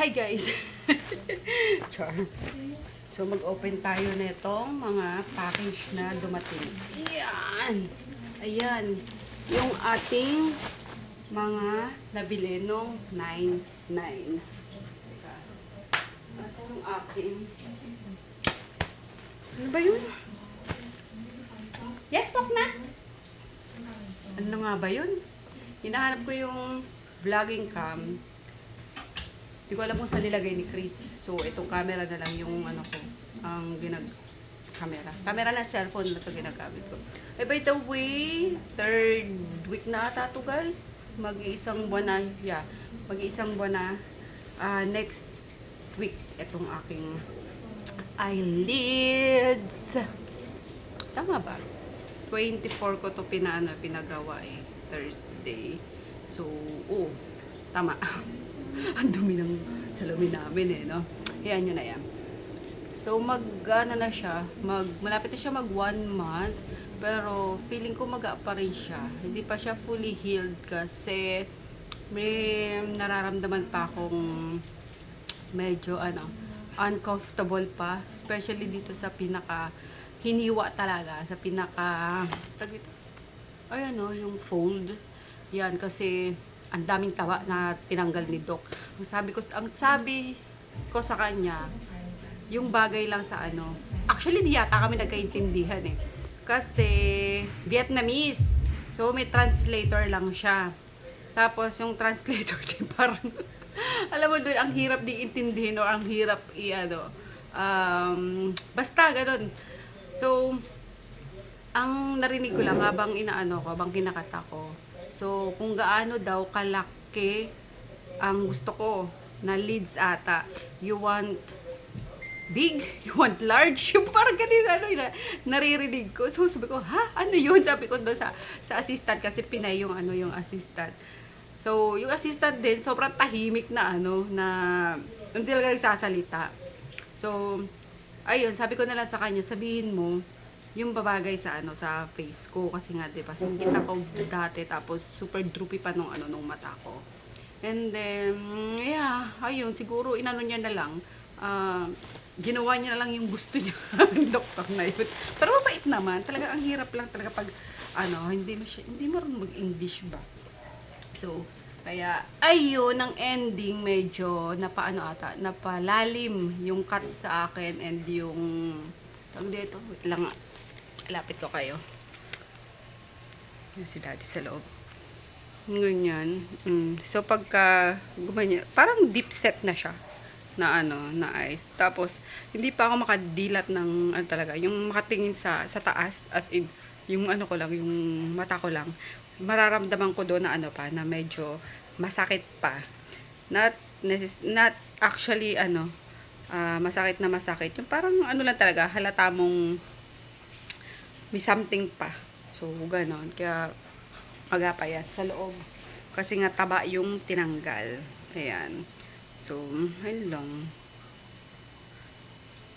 Hi guys! Char. So mag-open tayo nitong mga package na dumating. Yan! Ayan. Yung ating mga nabili nung 9.9. Teka. Asa yung aking? Ano ba yun? Yes, talk na! Ano nga ba yun? Hinahanap ko yung vlogging cam. Hindi ko alam kung saan nilagay ni Chris. So, itong camera na lang yung ano ko, ang ginag camera. Camera na cellphone na ito ginagamit ko. Eh, by the way, third week na ata to guys. Mag-iisang buwan na, yeah, mag-iisang buwan na ah, next week itong aking eyelids. Tama ba? 24 ko to pinaano, pinagawa eh. Thursday. So, oh, tama. Ang dumi ng salamin namin eh, no? Yan yun na yan. So, mag, ano na siya, mag, malapit na siya mag one month, pero feeling ko maga pa rin siya. Hindi pa siya fully healed kasi may nararamdaman pa akong medyo ano, uncomfortable pa, especially dito sa pinaka hiniwa talaga, sa pinaka tag dito. Ay ano, yung fold. Yan kasi ang daming tawa na tinanggal ni Doc. Ang sabi ko ang sabi ko sa kanya, yung bagay lang sa ano. Actually, di yata kami nagkaintindihan eh. Kasi Vietnamese. So may translator lang siya. Tapos yung translator din parang alam mo doon ang hirap di intindihin o ang hirap i ano um, basta ganun. So ang narinig ko lang habang inaano ko, habang kinakata ko. So, kung gaano daw kalaki ang gusto ko na leads ata. You want big? You want large? Yung parang ganun ano yun, naririnig ko. So, sabi ko, ha? Ano yun? Sabi ko doon sa, sa assistant kasi pinay yung ano yung assistant. So, yung assistant din, sobrang tahimik na ano, na hindi talaga nagsasalita. So, ayun, sabi ko na lang sa kanya, sabihin mo, yung babagay sa ano sa face ko kasi nga 'di ba singkit ako dati tapos super droopy pa nung ano nung mata ko. And then yeah, ayun siguro inano niya na lang ah, ginawa niya na lang yung gusto niya ng doktor na yun. Pero mabait naman. Talaga ang hirap lang talaga pag ano, hindi mo siya, hindi marunong mag-English ba. So, kaya ayun ang ending medyo napaano ata, napalalim yung cut sa akin and yung tawag dito, wait lang nga. Lapit ko kayo. Yan si daddy sa loob. Ganyan. Mm. So, pagka gumanyan, parang deep set na siya na ano, na eyes. Tapos, hindi pa ako makadilat ng, ano talaga, yung makatingin sa, sa taas, as in, yung ano ko lang, yung mata ko lang, mararamdaman ko doon na ano pa, na medyo masakit pa. Not, not actually, ano, ah, masakit na masakit. Yung parang ano lang talaga, halata mong may something pa. So, ganon. Kaya, aga pa yan sa loob. Kasi nga taba yung tinanggal. Ayan. So, ayun lang.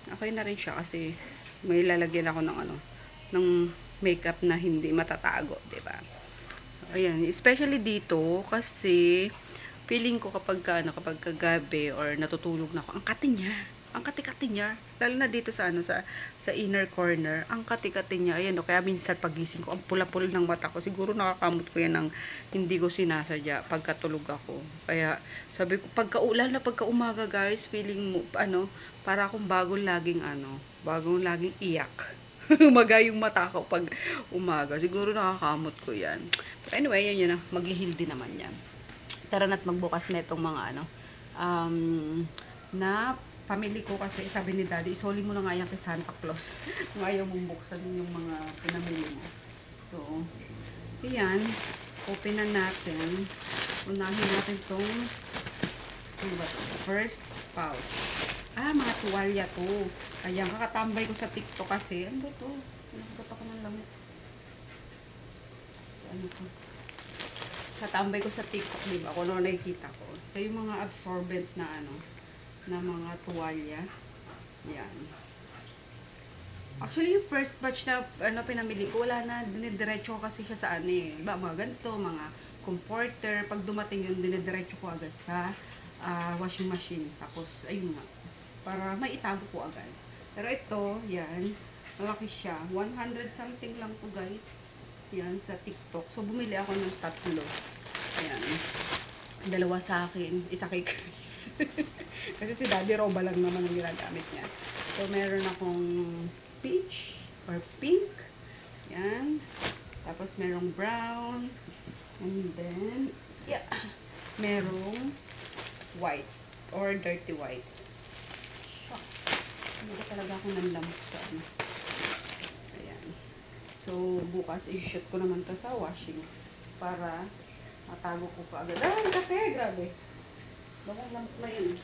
Okay na rin siya kasi may lalagyan ako ng ano, ng makeup na hindi matatago, ba? Ayan, especially dito kasi feeling ko kapag ka, ano, kapag kagabi or natutulog na ako, ang kati niya. Ang kati-kati niya. Lalo na dito sa ano sa sa inner corner, ang kati-kati niya. Ayan, o, kaya minsan pagising ko, ang pula-pula ng mata ko. Siguro nakakamot ko yan ng hindi ko sinasadya pagkatulog ako. Kaya sabi ko, pagka-ulan na pagka-umaga guys, feeling mo, ano, para akong bagong laging ano, bagong laging iyak. Umaga yung mata ko pag umaga. Siguro nakakamot ko yan. But anyway, yan yun na. Maghihil din naman yan. Tara na't magbukas na itong mga ano. Um, na pamili ko kasi sabi ni daddy, isoli mo na nga yan kay Santa Claus. Kung ayaw mong buksan yung mga pinamili mo. So, yan. Open na natin. Unahin natin itong ano ba? First pouch. Ah, mga tuwalya to. Ayan, kakatambay ko sa TikTok kasi. Ano ba to? Nagkat ako ng lamit. Ano to? Katambay ko sa TikTok, di ba? Kung ano nakikita ko. So, yung mga absorbent na ano, na mga tuwalya. Yan. Actually, yung first batch na ano, pinamili ko, wala na, dinidiretso ko kasi siya sa ano eh. Diba, mga ganito, mga comforter. Pag dumating yun, dinidiretso ko agad sa ah, washing machine. Tapos, ayun nga. Para may itago ko agad. Pero ito, yan. Malaki siya. 100 something lang to guys. Yan, sa TikTok. So, bumili ako ng tatlo. Ayan. Dalawa sa akin. Isa kay Chris. Kasi si Daddy Roba lang naman ang ginagamit niya. So, meron akong peach or pink. Yan. Tapos, merong brown. And then, yeah. Merong white or dirty white. Shock. Hindi ko talaga ako nanlamok sa ano. Ayan. So, bukas i-shoot ko naman to sa washing para matago ko pa agad. Ay, kape! Grabe. Lamok na yun.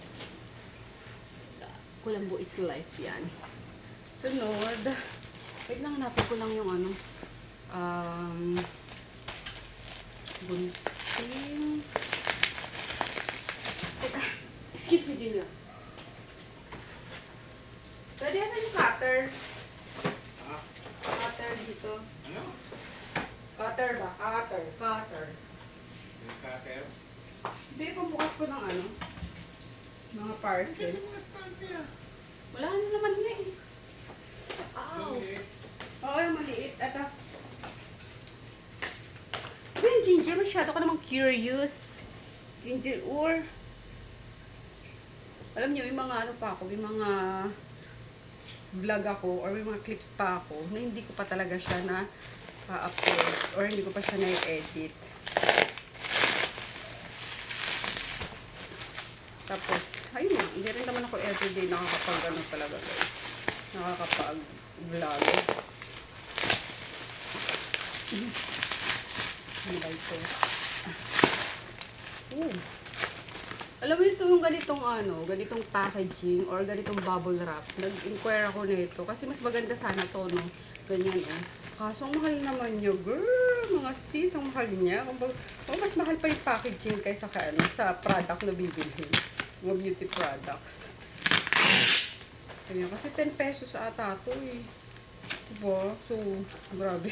Kulambo is life yan. Sunod. Wait lang, hanapin ko lang yung ano. Um, bunting. Teka. Excuse me, Gina. Pwede yan yung cutter. Ah, Cutter dito. ano? Cutter ba? Cutter. Cutter. Yung cutter? Hindi, pambukas ko ng ano. Mga parcel. Wala na naman na eh. Ow! Oo, yung maliit. Ito. Ano yung ginger? Masyado ka namang curious. Ginger or... Alam niyo, may mga ano pa ako, may mga vlog ako or may mga clips pa ako na hindi ko pa talaga siya na pa-upload or hindi ko pa siya na-edit. Tapos, ayun nga, hindi rin naman ako everyday nakakapag ano talaga guys. Nakakapag-vlog. Ano ba ito? Oh. Alam mo ito yung ganitong ano, ganitong packaging or ganitong bubble wrap. Nag-inquire ako nito kasi mas maganda sana to, no? Ganyan, eh. Kaso ang mahal naman niya, girl. Mga sis, ang mahal niya. Kung oh, mas mahal pa yung packaging kaysa ka, ano, sa product na bibilhin. Mga beauty products. Ayan, kasi 10 pesos ata to eh. Diba? So, grabe.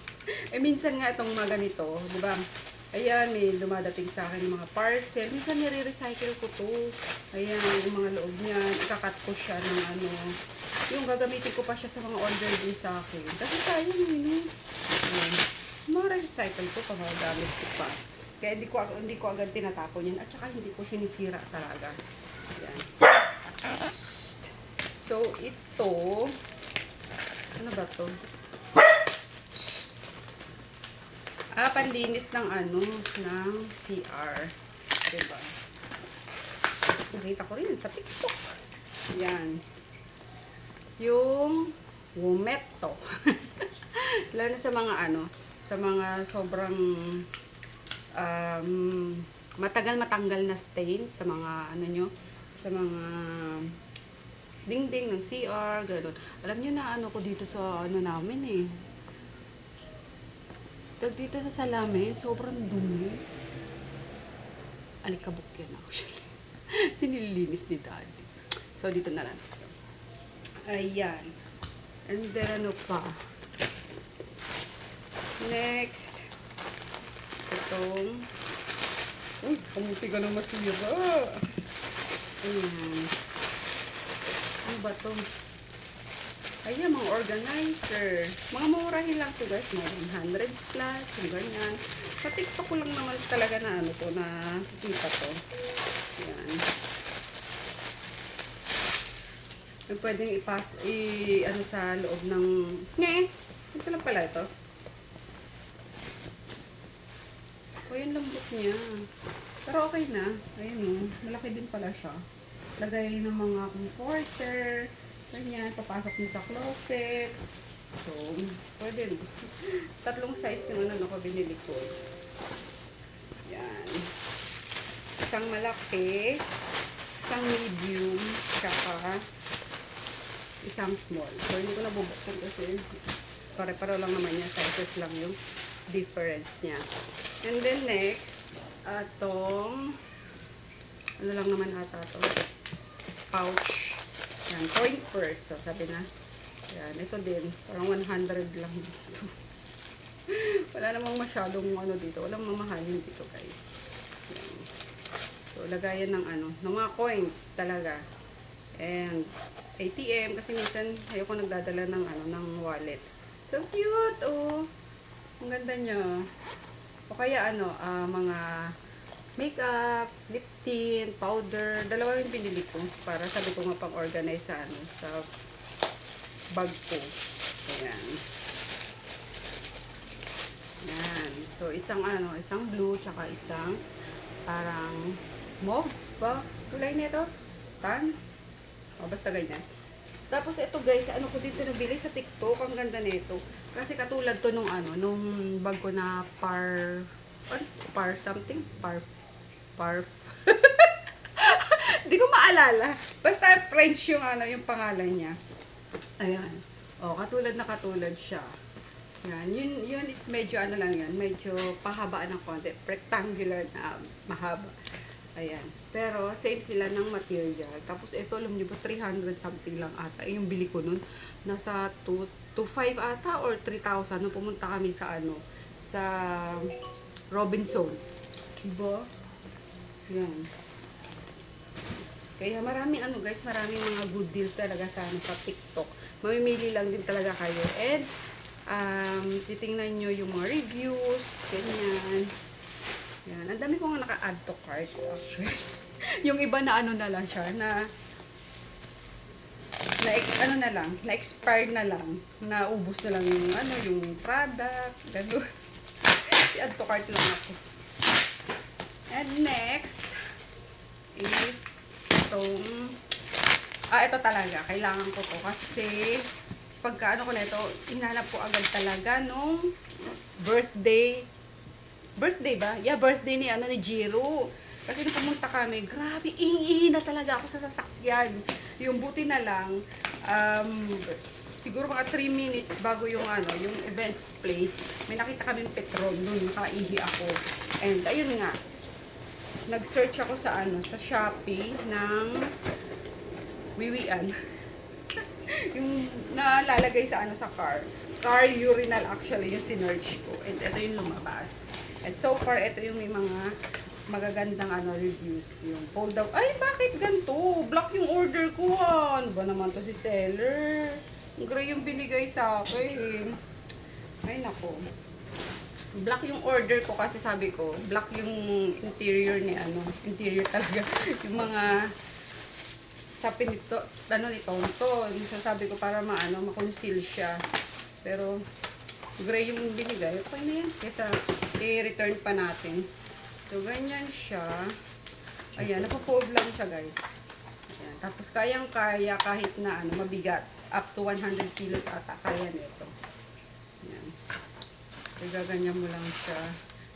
eh, minsan nga itong mga ganito, di ba? Ayan, may dumadating sa akin yung mga parcel. Minsan nire-recycle ko to. Ayan, yung mga loob niyan. Ikakat ko siya ng ano. Yung gagamitin ko pa siya sa mga order din sa akin. Kasi sayang yun eh. Ayan. Ma-recycle ko pa, magagamit ko pa. Kaya hindi ko, hindi ko agad tinatapon yan. At saka hindi ko sinisira talaga. Ayan. So, ito, ano ba to? Ah, panlinis ng ano, ng CR. Diba? Nakita ko rin sa TikTok. Yan. Yung Wometo. Lalo na sa mga ano, sa mga sobrang um, matagal matanggal na stain sa mga ano nyo, sa mga dingding ng CR, gano'n. Alam nyo na ano ko dito sa ano namin eh. Tag dito sa salamin, sobrang dumi. Alikabok yan actually. Nililinis ni daddy. So, dito na lang. Ayan. And then, ano pa? Next. Itong. Uy, kamuti ka na masira. Ayan. Ano ba to? Ayan, mga organizer. Mga murahin lang to guys. Mga 100 plus, yung ganyan. Sa TikTok ko lang naman talaga na ano to, na kita to. Ayan. Yung pwedeng ipas, i, ano sa loob ng, ne, ito lang pala ito. O, yung lambot niya. Pero okay na. Ayun o, malaki din pala siya. Lagay ng mga comforter, ganyan, papasok mo sa closet. So, pwede. Tatlong size yung ano ko binili ko. Yan. Isang malaki, isang medium, tsaka isang small. So, hindi ko nabubuksan kasi pare-paro lang naman niya. Sizes lang yung difference niya. And then next, atong ano lang naman ata to pouch. Yan, point purse. So, sabi na. Yan, ito din. Parang 100 lang dito. Wala namang masyadong ano dito. Walang mamahalin dito, guys. Yan. So, lagayan ng ano, ng mga coins talaga. And ATM kasi minsan ayoko nagdadala ng ano ng wallet. So cute oh. Ang ganda niya. O kaya ano, ah, mga makeup, lip tint, powder, dalawa yung pinili ko para sabi ko nga pang-organize sa ano, sa bag ko. Ayan. Yan. So, isang ano, isang blue, tsaka isang parang mauve ba? Kulay nito? Tan? O, basta ganyan. Tapos ito guys, ano ko dito nabili sa TikTok, ang ganda nito. Kasi katulad to nung ano, nung bag ko na par, par, par something? Par, par, Hindi ko maalala. Basta French yung ano, yung pangalan niya. Ayan. O, katulad na katulad siya. Yan. Yun, yun is medyo ano lang yan. Medyo pahabaan ng konti. Rectangular na mahaba. Ayan. Pero, same sila ng material. Tapos, ito, alam niyo ba, 300 something lang ata. Eh, Yung bili ko nun, nasa 2, 2.5 ata or 3,000 nung pumunta kami sa ano, sa Robinson. Diba? Yan. Kaya maraming ano guys, maraming mga good deal talaga sa ano, sa TikTok. Mamimili lang din talaga kayo. And um, titingnan nyo yung mga reviews, ganyan. Yan. Ang dami ko nga naka-add to cart actually. yung iba na ano na lang siya, na na ano na lang, na expired na lang, na ubos na lang yung ano, yung product, gano'n. I-add to cart lang ako. And next is itong ah ito talaga kailangan ko to kasi pagka ano ko nito hinanap ko agad talaga nung birthday birthday ba? Yeah, birthday ni ano ni Jiro. Kasi nung pumunta kami, grabe, ihi na talaga ako sa sasakyan. Yung buti na lang, um, siguro mga 3 minutes bago yung ano, yung events place, may nakita kami Petron doon, nakaihi ako. And ayun nga, nag-search ako sa ano, sa Shopee ng wiwian. yung nalalagay sa ano sa car. Car urinal actually yung sinerch ko. And ito yung lumabas. And so far, ito yung may mga magagandang ano reviews. Yung fold out. Ay, bakit ganito? Block yung order ko. ah. Ano ba naman to si seller? Gray yung binigay sa akin. Ay, nako. Black yung order ko kasi sabi ko, black yung interior ni ano, interior talaga. yung mga sa pinito, ano ni Tonton. So sabi ko para maano, makonceal siya. Pero gray yung binigay. Okay na yan. Kesa i-return pa natin. So ganyan siya. Ayan, napapold lang siya guys. Ayan. Tapos kayang-kaya kahit na ano, mabigat. Up to 100 kilos ata. Kaya nito. Ayan. So, gaganyan mo lang siya.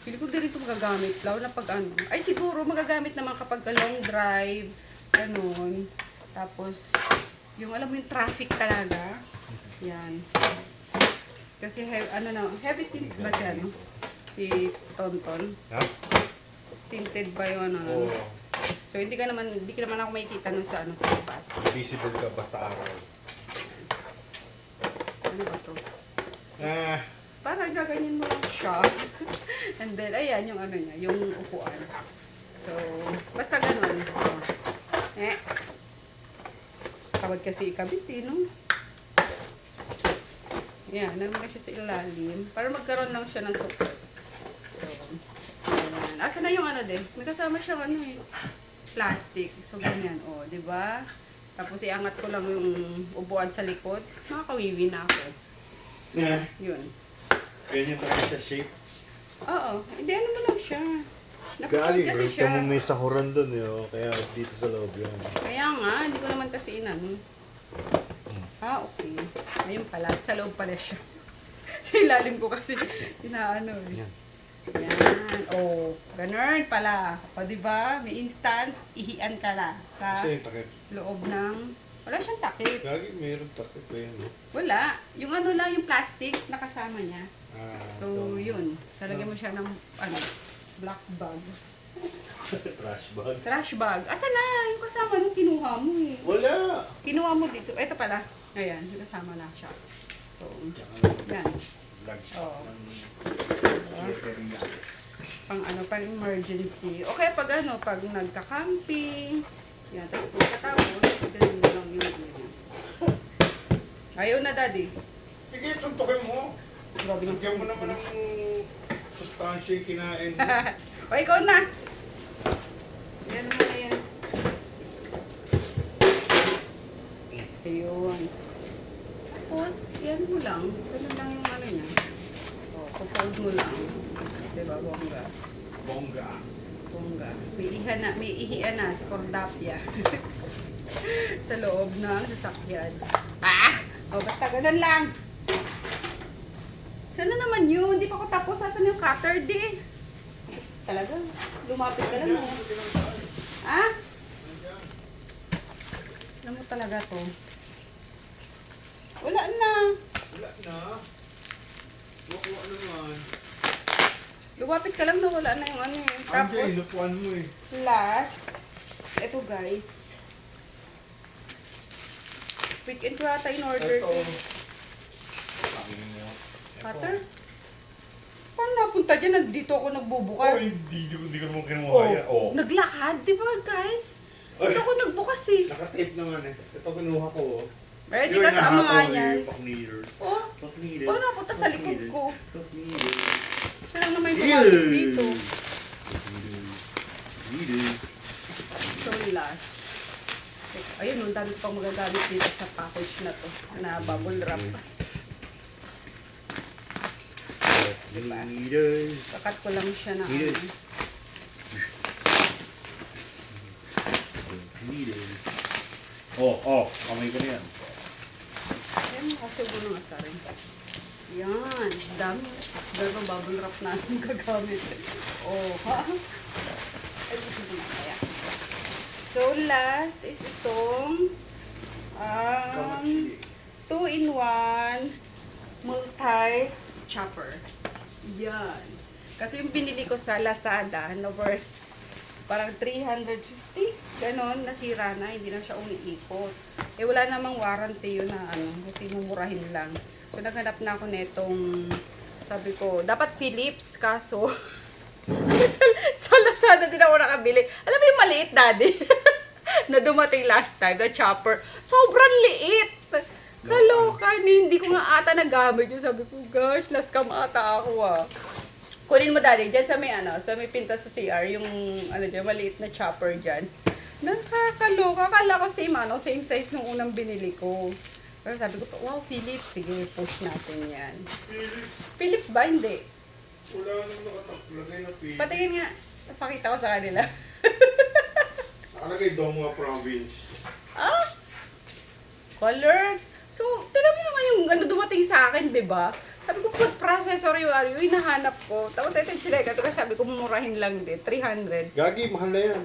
Pili ko din ito magagamit. Lalo na pag ano. Ay, siguro magagamit naman kapag ka long drive. Ganun. Tapos, yung alam mo yung traffic talaga. Yan. Kasi, he- ano na, heavy tint ba siya, no? Si Tonton. Ha? Tinted ba yung ano? Oo. So, hindi ka naman, hindi ka naman ako makikita nun sa, ano, sa labas. Visible ka basta araw. Ano ba to? Ah, Parang gaganyan mo lang siya. And then, ayan yung ano niya, yung upuan. So, basta ganun. Oh. Eh. Tawad kasi ikabit eh, no? Ayan, naman na siya sa ilalim. Para magkaroon lang siya ng support. Ayan. Asa na yung ano din? May kasama siyang ano eh, plastic. So, ganyan. O, oh, di ba? Tapos iangat ko lang yung upuan sa likod. Makakawiwi na ako. yeah. Yun. ganyan talaga sa shape. Oo. Hindi, ano mo lang siya. Napupold Galing, kasi siya. Kaya mo may sahuran doon eh. oh. Kaya dito sa loob yan. Kaya nga, hindi ko naman kasi inano. Ah, okay. Ayun pala, sa loob pala siya. sa ilalim ko kasi inaano eh. Yan. Yan. Oh, ganun pala. O, di ba? May instant, ihian ka na sa Kasi yung takip. loob ng... Wala siyang takip. Lagi mayroon takip eh. No? Wala. Yung ano lang, yung plastic na kasama niya. Ah, So, yun. Talagyan mo siya ng, ano, black bag. Trash bag. Trash bag. Asa na? Yung kasama nung kinuha mo eh. Wala! Kinuha mo dito. Ito pala. Ayan, yung kasama na siya. So, yan. Vlog Oo. ng Siete Reals. Pang ano, pang emergency. O kaya pag ano, pag nagka-camping. Yan, tapos pagkatapos, ganun na lang yung ganyan. Ayaw na, daddy. Sige, suntukin mo. Bigyan mo naman ng sustansya yung kinain mo. o, ikaw na. Yan mo na yan. Ayun. Tapos, yan mo lang. Ganun lang yung ano niya. O, pupold mo lang. Diba, bongga? Bongga. Bongga. May iha na, may ihian na si Cordapia. sa loob ng sasakyan. Ah! O, basta ganun lang. Sana naman yun? Hindi pa ako tapos. Saan yung cutter, di? Talaga? Lumapit ka lang? Ah? Alam mo talaga to. Wala na. Wala na. Makuha naman. Lumapit ka lang na wala na yung ano eh. Tapos, inupuan mo eh. last, eto guys. Weekend ko yata in order Ito. to. Cutter? Paano napunta dyan? Nandito ako nagbubukas. Oh, hindi, hindi, hindi ko naman kinuha yan. Oh. Naglakad, di ba guys? Ay. Dito ako nagbukas eh. Nakatape naman eh. Ito kinuha ko. oh. Di Yun, kasama nga nahataw yan. eh, Pakniters. Oh, Pakniters. paano napunta sa likod ko? Pakniters. Siya lang naman yung pumasok Ew. dito. Pakniters. So last. Ayun, ang dami pang magagamit dito sa package na to. Na bubble wrap. Pakniters. Sakat ko lang siya na ano. Oh, oh. Kamay ko na yan. Ayan, makasubo ng asarin. Yan, dami. Dami bubble wrap natin gagamit. Oh, ha? Ay, ko na kaya. So, last is itong um, two-in-one multi-chopper. Yan. Kasi yung binili ko sa Lazada, no worth parang 350, ganon, nasira na, hindi na siya umiikot. Eh, wala namang warranty yun na ano, kasi mumurahin lang. So, naghanap na ako netong, sabi ko, dapat Philips, kaso, sa, sa Lazada din ako nakabili. Alam mo yung maliit, daddy? na dumating last time, na chopper. Sobrang liit! Kaloka, hindi ko nga ata nagamit yun. Sabi ko, gosh, last cam ata ako ah. Kunin mo daddy, dyan sa may ano, sa may pinto sa CR, yung ano dyan, maliit na chopper dyan. Nakakaloka. Akala ko same ano, same size nung unang binili ko. Pero sabi ko, wow, Philips, sige, push natin yan. Philips ba? Hindi. Wala nang nakatalagay na pili. Patingin nga. Napakita ko sa kanila. Nakalagay Dongwa Province. ah! Colors. So, tinan mo naman yung ano dumating sa akin, di ba? Sabi ko, food processor yung ano, yung hinahanap ko. Tapos ito yung chileka. Ito kasi sabi ko, mumurahin lang din. 300. Gagi, mahal na yan.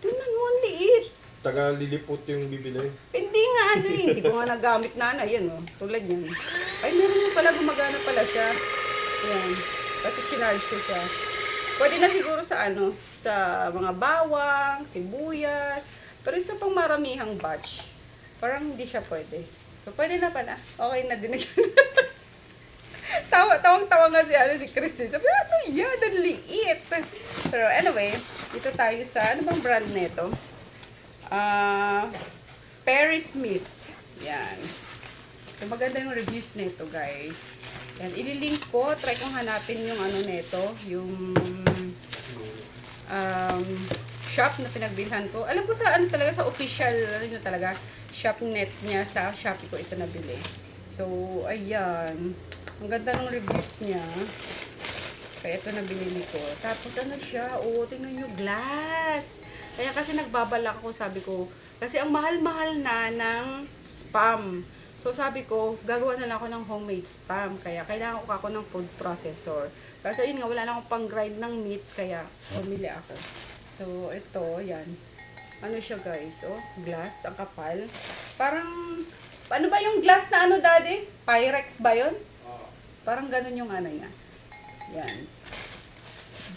Tingnan mo, ang liit. Taga lilipot yung bibili. Hindi nga ano eh. Hindi ko nga nagamit na na. Yan oh. Tulad yan. Ay, meron mo pala. Gumagana pala siya. Yan. Kasi kinarge ko siya. Pwede na siguro sa ano, sa mga bawang, sibuyas. Pero isa pang maramihang batch. Parang hindi siya pwede. So, pwede na pala. Okay na din na siya. Tawa, tawang-tawa nga si, ano, si Chris. eh. Sabi, ano yan? Ang liit. Pero anyway, dito tayo sa, ano bang brand nito? Ah, Perry Smith. Yan. So, maganda yung reviews nito, guys. Yan, ililink ko. Try kong hanapin yung ano nito. Yung um, shop na pinagbilhan ko. Alam ko sa ano talaga, sa official, ano nyo talaga, shop net niya sa Shopee ko ito nabili. So, ayan. Ang ganda ng reviews niya. Kaya ito na binili ko. Tapos ano siya, oh, tingnan nyo, glass. Kaya kasi nagbabalak ako, sabi ko, kasi ang mahal-mahal na ng spam. So sabi ko, gagawa na lang ako ng homemade spam. Kaya kailangan ko ako ng food processor. Kasi yun nga, wala na akong pang grind ng meat, kaya bumili ako. So ito, yan. Ano siya guys, oh, glass, ang kapal. Parang, ano ba yung glass na ano daddy? Pyrex ba yun? Parang ganun yung ano niya. Yan.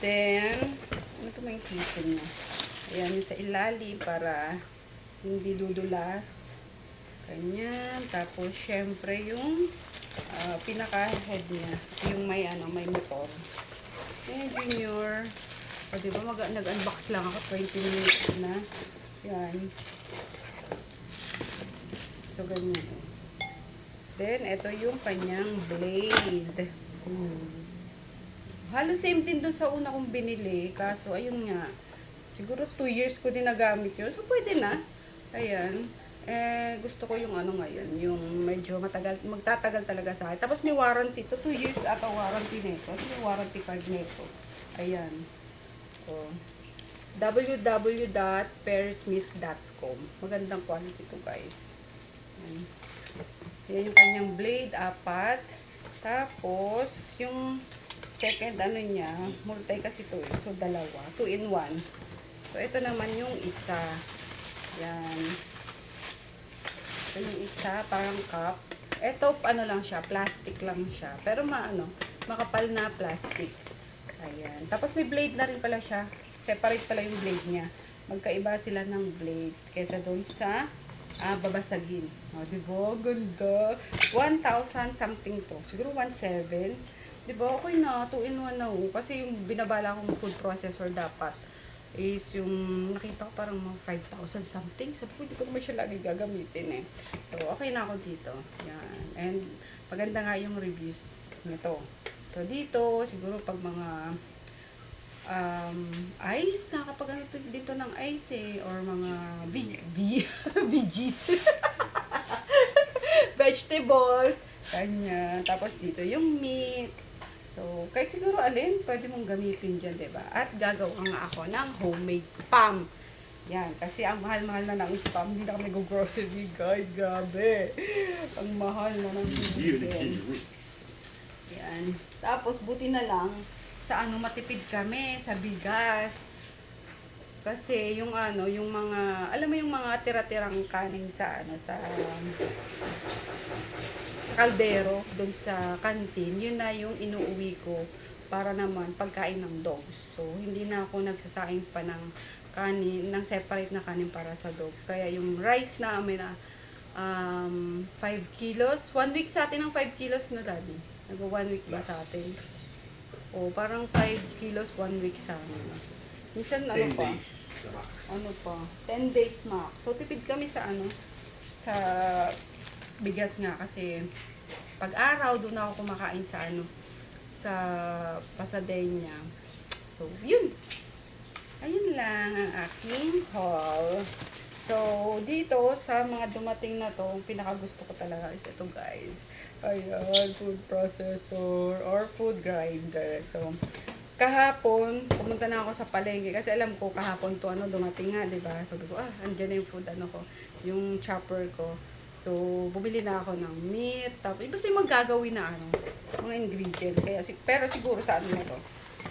Then, ano ito may kitchen niya? Ayan yung sa ilalim para hindi dudulas. Ganyan. Tapos, syempre, yung ah, pinaka-head niya. Yung may, ano, may motor. Eh, Junior. O, di ba, mag- nag-unbox lang ako. 20 minutes na. Yan. So, ganyan. Then, ito yung kanyang blade. Hmm. Halos same din dun sa una kong binili. Kaso, ayun nga. Siguro 2 years ko din nagamit yun. So, pwede na. Ayan. Eh, gusto ko yung ano ngayon. Yung medyo matagal, magtatagal talaga sa akin. Tapos may warranty to. 2 years ata warranty nito. Tapos may warranty card nito. Ayan. Oh. www.pearsmith.com Magandang quality to guys. Ayan. Yan yung kanyang blade, apat. Tapos, yung second ano niya, multi kasi to eh. So, dalawa. Two in one. So, ito naman yung isa. Yan. Ito yung isa, parang cup. Ito, ano lang siya, plastic lang siya. Pero maano, makapal na plastic. Ayan. Tapos may blade na rin pala siya. Separate pala yung blade niya. Magkaiba sila ng blade kesa doon sa ah, babasagin. O, di ba? Ganda. 1,000 something to. Siguro 1,700. Di ba? Okay na. 2 in 1 na ho. Kasi yung binabala kong food processor dapat is yung nakita ko parang mga 5,000 something. Sabi ko, hindi ko naman siya lagi gagamitin eh. So, okay na ako dito. Yan. And maganda nga yung reviews nito. So, dito, siguro pag mga um, ice, nakakapag ano to- dito ng ice eh, or mga B, B, BGs. Vegetables, kanya. Tapos dito yung meat. So, kahit siguro alin, pwede mong gamitin dyan, ba? At gagawa nga ako ng homemade spam. Yan, kasi ang mahal-mahal na ng spam, hindi na kami go-grocery, guys. Grabe. Ang mahal na ng bilihin. Yan. Tapos, buti na lang, sa ano, matipid kami, sa bigas. Kasi yung ano, yung mga, alam mo yung mga tira-tirang kanin sa ano, sa sa kaldero, doon sa kantin, yun na yung inuuwi ko para naman pagkain ng dogs. So, hindi na ako nagsasaing pa ng kanin, ng separate na kanin para sa dogs. Kaya yung rice namin na um, 5 kilos, one week sa atin ang 5 kilos na daddy. Nag one week ba sa atin? O, parang 5 kilos, one week sa amin. Minsan ano 10 pa? days. max. ano pa, 10 days max. So, tipid kami sa ano, sa bigas nga kasi pag araw doon ako kumakain sa ano, sa Pasadena. So, yun. Ayun lang ang aking haul. So, dito sa mga dumating na to, ang pinakagusto ko talaga is ito guys. Ayan, food processor or food grinder. So, kahapon, pumunta na ako sa palengke kasi alam ko kahapon to ano dumating nga, 'di ba? Sabi ko, ah, andyan na yung food ano ko, yung chopper ko. So, bumili na ako ng meat, tapos basta yung magagawin na ano, mga ingredients. Kaya, pero siguro sa ano na to,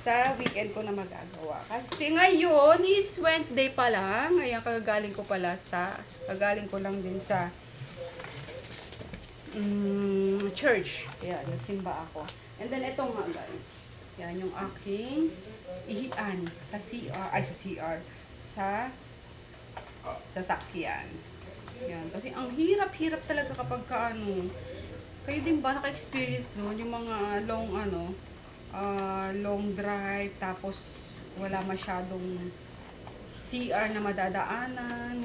sa weekend ko na magagawa. Kasi ngayon is Wednesday pa lang. Ngayon, kagagaling ko pala sa, kagaling ko lang din sa mm, church. Kaya, nagsimba ako. And then, ito nga guys. Yan yung aking ihian sa CR, ay sa CR, sa sasakyan. Yan. Kasi ang hirap-hirap talaga kapag ka, ano, kayo din ba naka-experience noon yung mga long ano, ah, long drive tapos wala masyadong CR na madadaanan.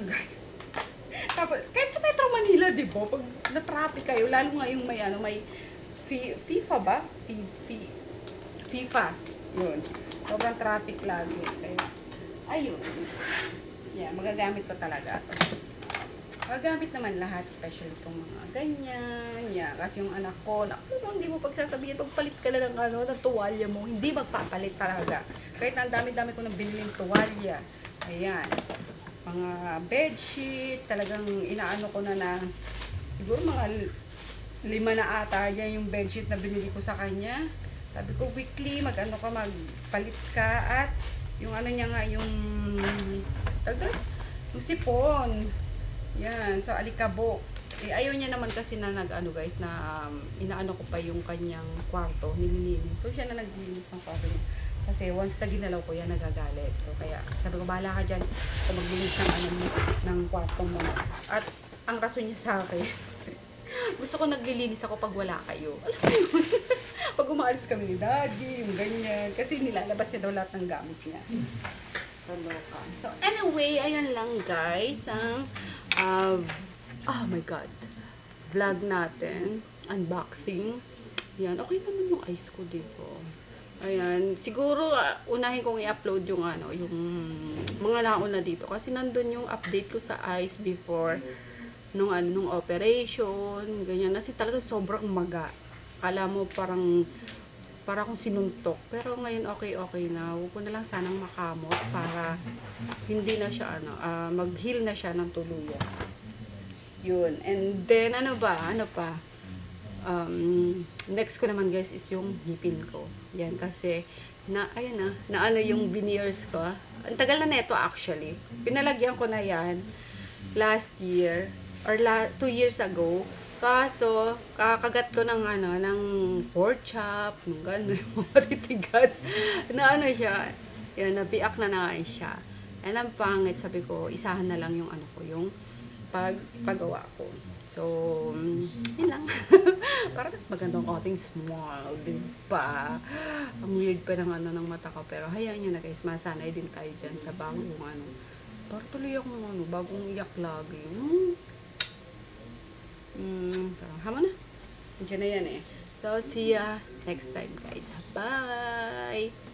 tapos kahit sa Metro Manila, 'di ba? Pag na-traffic kayo, lalo nga yung may ano, may fi- FIFA ba? Fi- fi- FIFA. Yun. Sobrang traffic lagi. Ayun. Yeah, magagamit ko talaga ito. Magagamit naman lahat, especially itong mga ganyan. Yeah, kasi yung anak ko, naku, hindi mo pagsasabihin, pagpalit ka na ng, ano, ng tuwalya mo, hindi magpapalit talaga. Kahit ang dami-dami ko nang biniling tuwalya. Ayan. Mga bedsheet, talagang inaano ko na na, siguro mga lima na ata yan yung bedsheet na binili ko sa kanya. Sabi ko, weekly, mag-ano ka, magpalit ka, at yung ano niya nga, yung, tagal, yung sipon. Yan, so alikabok. Eh, ayaw niya naman kasi na nag, ano guys, na um, inaano ko pa yung kanyang kwarto, nililinis. So, siya na naglilinis ng kwarto niya. Kasi once na ginalaw ko yan, nagagalit. So, kaya sabi ko, bahala ka dyan. So, maglinis ng, ano, ng kwarto mo. At ang rason niya sa akin, gusto ko naglilinis ako pag wala kayo. Alam mo yun? pag umaalis kami ni Daddy, yung ganyan. Kasi nilalabas niya daw lahat ng gamit niya. Kaloka. So, anyway, ayan lang guys. Ang, uh, oh my God. Vlog natin. Unboxing. Yan. Okay naman yung ice ko dito. Ayan. Siguro, ah, unahin kong i-upload yung ano, yung mga nauna dito. Kasi nandun yung update ko sa ice before nung ano, nung operation, ganyan. Kasi talaga sobrang maga. Kala mo parang para akong sinuntok. Pero ngayon okay-okay na. Huwag ko na lang sanang makamot para hindi na siya ano, ah, mag-heal na siya ng tuluyan. Yun. And then ano ba? Ano pa? Um, next ko naman guys is yung ngipin ko. Yan kasi na ayun na, na ano yung veneers ko. Ang tagal na neto actually. Pinalagyan ko na yan last year or la, two years ago. Kaso, kakagat ko ng ano, ng pork chop, ng gano'n, yung matitigas. na ano siya, yan, nabiak na na siya. And ang pangit, sabi ko, isahan na lang yung ano ko, yung pag, paggawa ko. So, yun lang. Para mas magandang ating smile, di ba? Ang weird pa ng ano ng mata ko. Pero hayaan nyo na guys, masanay din tayo dyan sa bagong ano. Para tuloy akong ano, bagong iyak lagi. Hmm. Hmm, parang hama na. Diyan na yan eh. So, see ya next time guys. Bye!